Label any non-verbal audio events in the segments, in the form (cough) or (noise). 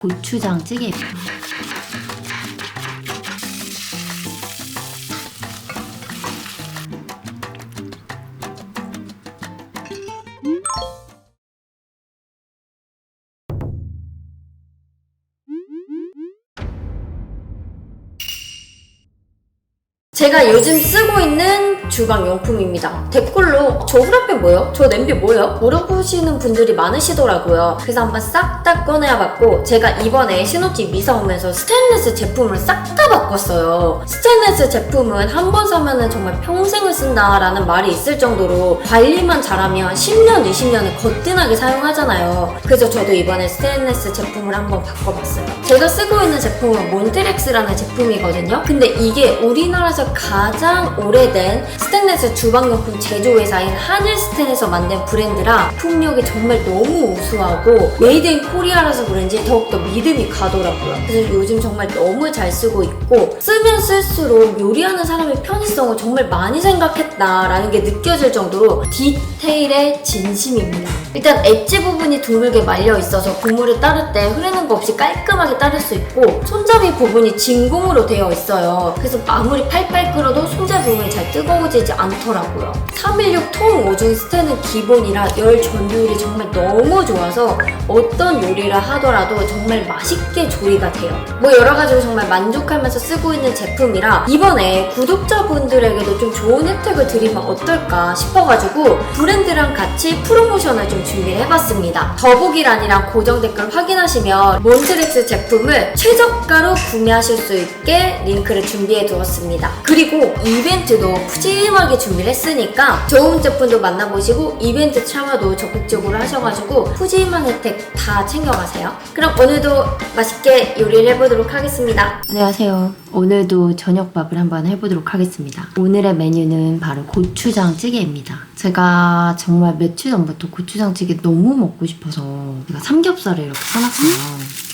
고추장 찌개. 제가 요즘 쓰고 있는 주방 용품입니다. 댓글로 저 후라페 뭐예요? 저 냄비 뭐예요? 물어보시는 분들이 많으시더라고요. 그래서 한번 싹 다 꺼내야 봤고 제가 이번에 신혼집 이사 오면서 스테인리스 제품을 싹 다 바꿨어요. 스테인리스 제품은 한 번 사면은 정말 평생을 쓴다라는 말이 있을 정도로 관리만 잘하면 10년, 20년을 거뜬하게 사용하잖아요. 그래서 저도 이번에 스테인리스 제품을 한번 바꿔봤어요. 제가 쓰고 있는 제품은 몬트렉스라는 제품이거든요. 근데 이게 우리나라에서 가장 오래된 스테인리스 주방용품 제조회사인 한일스텐에서 만든 브랜드라 풍력이 정말 너무 우수하고 메이드 인 코리아라서 그런지 더욱더 믿음이 가더라고요. 그래서 요즘 정말 너무 잘 쓰고 있고 쓰면 쓸수록 요리하는 사람의 편의성을 정말 많이 생각했다라는 게 느껴질 정도로 디테일의 진심입니다. 일단 엣지 부분이 둥글게 말려 있어서 국물을 따를 때 흐르는 거 없이 깔끔하게 따를 수 있고 손잡이 부분이 진공으로 되어 있어요. 그래서 아무리 팔팔 끓어도 손잡이 부분이 잘 뜨거워지지 않더라고요. 316 통 오중 스테는 기본이라 열 전도율이 정말 너무 좋아서 어떤 요리를 하더라도 정말 맛있게 조리가 돼요. 뭐 여러 가지로 정말 만족하면서 쓰고 있는 제품이라 이번에 구독자분들에게도 좀 좋은 혜택을 드리면 어떨까 싶어가지고 브랜드랑 같이 프로모션을 좀 준비를 해봤습니다. 더보기란이랑 고정 댓글 확인하시면 몬트렉스 제품을 최저가로 구매하실 수 있게 링크를 준비해 두었습니다. 그리고 이벤트도 푸짐하게 준비를 했으니까 좋은 제품도 만나보시고 이벤트 참여도 적극적으로 하셔가지고 푸짐한 혜택 다 챙겨가세요. 그럼 오늘도 맛있게 요리를 해보도록 하겠습니다. 안녕하세요. 오늘도 저녁밥을 한번 해보도록 하겠습니다. 오늘의 메뉴는 바로 고추장 찌개입니다. 제가 정말 며칠 전부터 고추장 찌개 너무 먹고 싶어서 제가 삼겹살을 이렇게 사놨어요.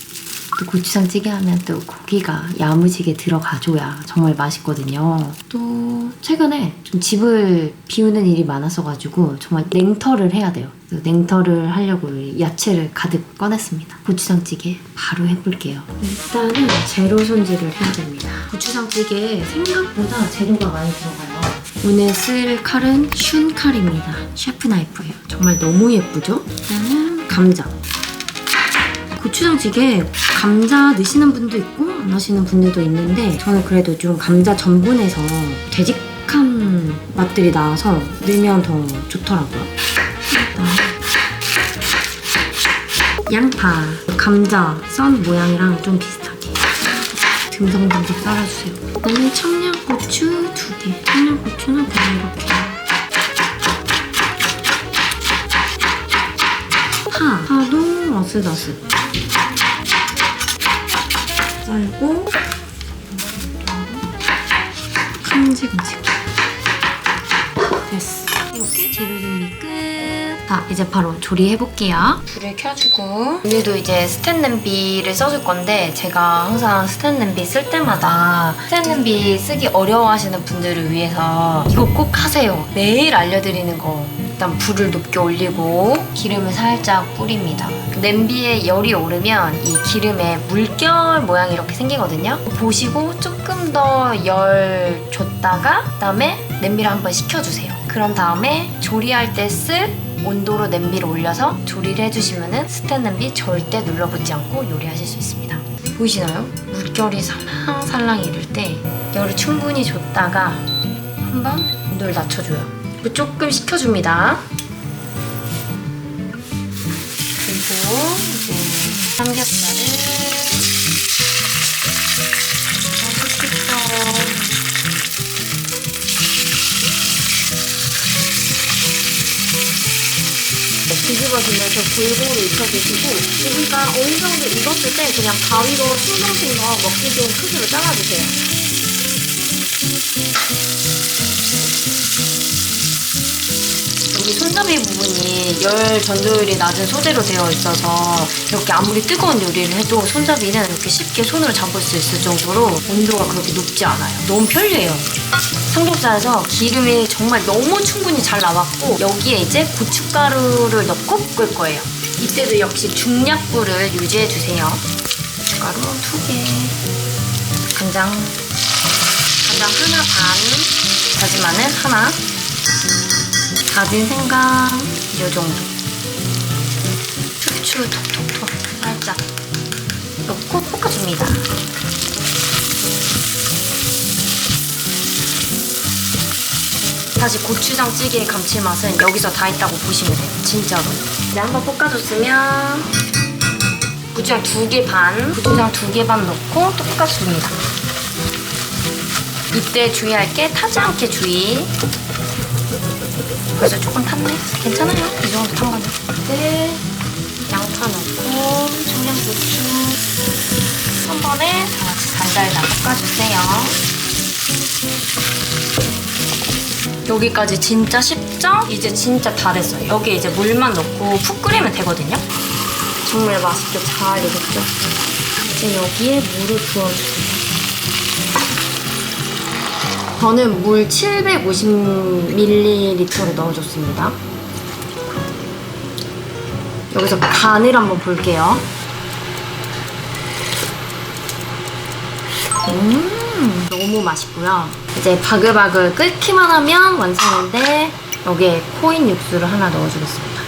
또 고추장 찌개 하면 또 고기가 야무지게 들어가줘야 정말 맛있거든요. 또 최근에 좀 집을 비우는 일이 많았어가지고 정말 냉털을 해야 돼요. 냉털을 하려고 야채를 가득 꺼냈습니다. 고추장 찌개 바로 해볼게요. 일단은 재료 손질을 해야 됩니다. 고추장 찌개에 생각보다 재료가 많이 들어가요. 오늘 쓸 칼은 슌 칼입니다. 셰프 나이프예요. 정말 너무 예쁘죠? 일단은 감자. 고추장찌개 감자 넣으시는 분도 있고 안 하시는 분들도 있는데 저는 그래도 좀 감자 전분에서 되직한 맛들이 나와서 넣으면 더 좋더라고요. (laughs) 양파, 감자 썬 모양이랑 좀 비슷하게 듬성듬성 썰어주세요. 그다음에 청양고추 두 개. 청양고추는 그냥 이렇게 파, 파도 어슷어슷 썰고 큼직큼직. 됐어. 이렇게 재료 준비 끝. 자 이제 바로 조리해볼게요. 불을 켜주고. 오늘도 이제 스텐 냄비를 써줄 건데 제가 항상 스텐 냄비 쓸 때마다 스텐 냄비 쓰기 어려워하시는 분들을 위해서 이거 꼭 하세요. 매일 알려드리는 거 일단 불을 높게 올리고 기름을 살짝 뿌립니다. 냄비에 열이 오르면 이 기름에 물결 모양이 이렇게 생기거든요. 보시고 조금 더 열 줬다가 그다음에 냄비를 한번 식혀주세요. 그런 다음에 조리할 때쓸 온도로 냄비를 올려서 조리를 해주시면은 스텐 냄비 절대 눌러붙지 않고 요리하실 수 있습니다. 보이시나요? 물결이 살랑살랑 이럴 때 열을 충분히 줬다가 한번 온도를 낮춰줘요. 그리고 조금 식혀줍니다. 그리고 이제 삼겹살을. 뒤집어주면서 골고루 익혀주시고 고기가 어느 정도 익었을 때 그냥 가위로 싱덩싱덩 먹기 좋은 크기로 잘라주세요. 여기 손잡이 부분이 열 전도율이 낮은 소재로 되어 있어서 이렇게 아무리 뜨거운 요리를 해도 손잡이는 이렇게 쉽게 손으로 잡을 수 있을 정도로 온도가 그렇게 높지 않아요. 너무 편리해요. 삼겹살에서 기름이 정말 너무 충분히 잘 나왔고 여기에 이제 고춧가루를 넣고 볶을 거예요. 이때도 역시 중약불을 유지해 주세요. 가루 두 개, 간장 간장 하나 반, 다진 마늘 하나, 다진 생강 이 정도, 후추 톡톡톡 살짝 넣고 볶아줍니다. 사실 고추장 찌개의 감칠맛은 여기서 다 있다고 보시면 돼요. 진짜로. 이제 한번 볶아줬으면 고추장 두 개 반, 고추장 두 개 반 넣고 또 볶아줍니다. 이때 주의할 게 타지 않게 주의. 그래서 조금 탔네. 괜찮아요. 이 정도 탄 거는. 이제 양파 넣고 청양고추 한 번에 다 같이 달달달 볶아주세요. 여기까지 진짜 쉽죠? 이제 진짜 다 됐어요. 여기 이제 물만 넣고 푹 끓이면 되거든요. 정말 맛있게 잘 익었죠? 이제 여기에 물을 부어주세요. 저는 물 750ml를 넣어줬습니다. 여기서 간을 한번 볼게요. 음, 너무 맛있고요. 이제 바글바글 끓기만 하면 완성인데 여기에 코인 육수를 하나 넣어주겠습니다.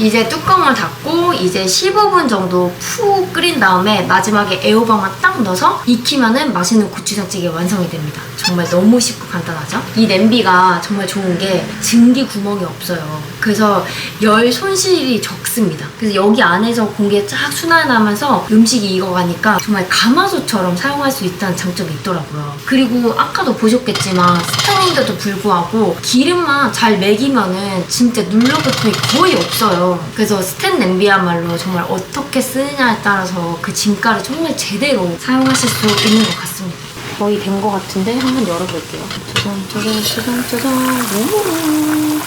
이제 뚜껑을 닫고 이제 15분 정도 푹 끓인 다음에 마지막에 애호박만 딱 넣어서 익히면은 맛있는 고추장찌개 완성이 됩니다. 정말 너무 쉽고 간단하죠? 이 냄비가 정말 좋은 게 증기 구멍이 없어요. 그래서 열 손실이 적습니다. 그래서 여기 안에서 공기가 쫙 순환하면서 음식이 익어가니까 정말 가마솥처럼 사용할 수 있다는 장점이 있더라고요. 그리고 아까도 보셨겠지만 스텐인데도 불구하고 기름만 잘 먹이면은 진짜 눌러붙음이 거의 없어요. 그래서 스텐 냄비야말로 정말 어떻게 쓰느냐에 따라서 그 진가를 정말 제대로 사용하실 수 있는 것 같습니다. 거의 된 것 같은데 한번 열어볼게요. 짜잔 짜잔 짜잔 짜잔 오.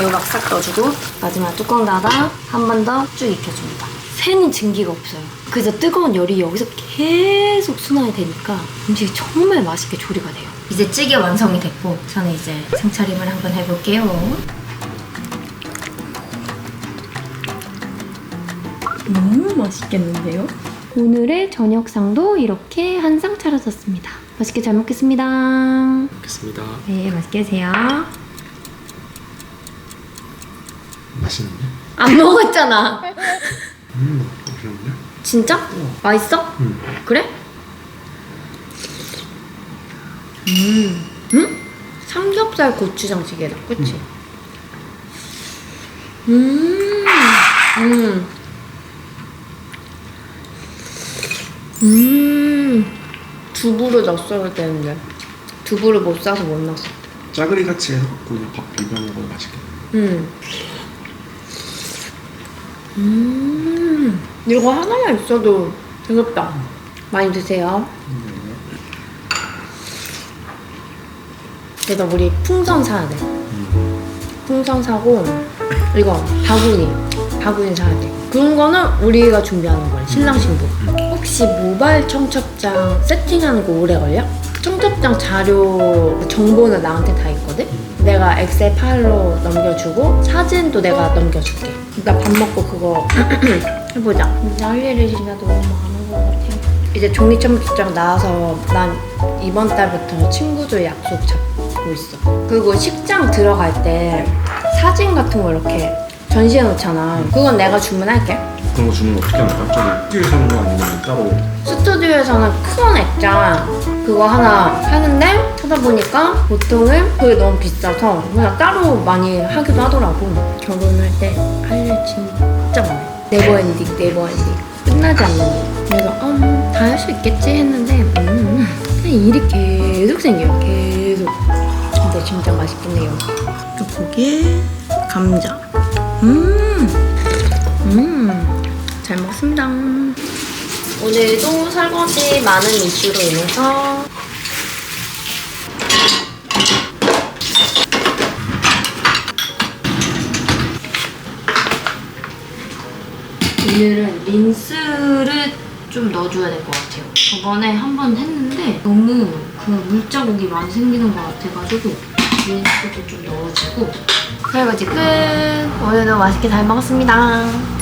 애호박 싹 넣어주고 마지막 뚜껑 닫아 한 번 더 쭉 익혀줍니다. 새는 증기가 없어요. 그래서 뜨거운 열이 여기서 계속 순환이 되니까 음식이 정말 맛있게 조리가 돼요. 이제 찌개 완성이 됐고 저는 이제 상차림을 한번 해볼게요. 너무 맛있겠는데요? 오늘의 저녁상도 이렇게 한 상 차려졌습니다. 맛있게 잘 먹겠습니다. 먹겠습니다. 네, 맛있게 드세요. 맛있는데? 안 먹었잖아. 음, 맛있는데? 진짜? 맛있어? 음. 그래? 음. 응? 삼겹살 고추장찌개다. 그치? 음. 음. 음. 두부를 넣었어야 되는데. 두부를 못 싸서 못 넣었어. 짜글이 같이 그냥 밥 비벼 먹어도 맛있겠다. 음. 음. 이거 하나만 있어도 되겠다. 많이 드세요. 그래서 우리 풍선 사야 돼. 풍선 사고 이거 바구니 바구니 사야 돼. 그런 거는 우리가 준비하는 거예요. 신랑 신부. 혹시 모바일 청첩장 세팅하는 거 오래 걸려? 청첩장 자료 정보는 나한테 다 있거든. 내가 엑셀 파일로 넘겨주고 사진도 내가 넘겨줄게. 나 밥 먹고 그거 (clears throat) 해보자. 할 일이 진짜 너무 많은 것 같아. 이제 종이 청첩장 나와서 난 이번 달부터 친구들 약속 잡고 있어. 그리고 식장 들어갈 때 사진 같은 거 이렇게 전시해 놓잖아. 그건 내가 주문할게. 그런 거 주문 어떻게 거야? 저기 띠에 사는 거 아니면 따로? 스튜디오에서는 큰 액장 그거 하나 하는데 찾아보니까 보통은 그게 너무 비싸서 그냥 따로 많이 하기도 하더라고. 결혼할 때 할 일 진짜 많아. 네버엔딩 네버엔딩. 끝나지 않는 일. 그래서 어, 다할 수 있겠지 했는데 음, 그냥 일이 계속 생겨요 계속. 근데 진짜 맛있겠네요. 고기에 감자 음, 음, 잘 먹습니다. 오늘도 설거지 많은 이슈로 인해서 오늘은 린스를 좀 넣어줘야 될 것 같아요. 저번에 한 번 했는데 너무 그 물자국이 많이 생기는 것 같아가지고 린스도 좀 넣어주고 설거지 끝! 오늘도 맛있게 잘 먹었습니다.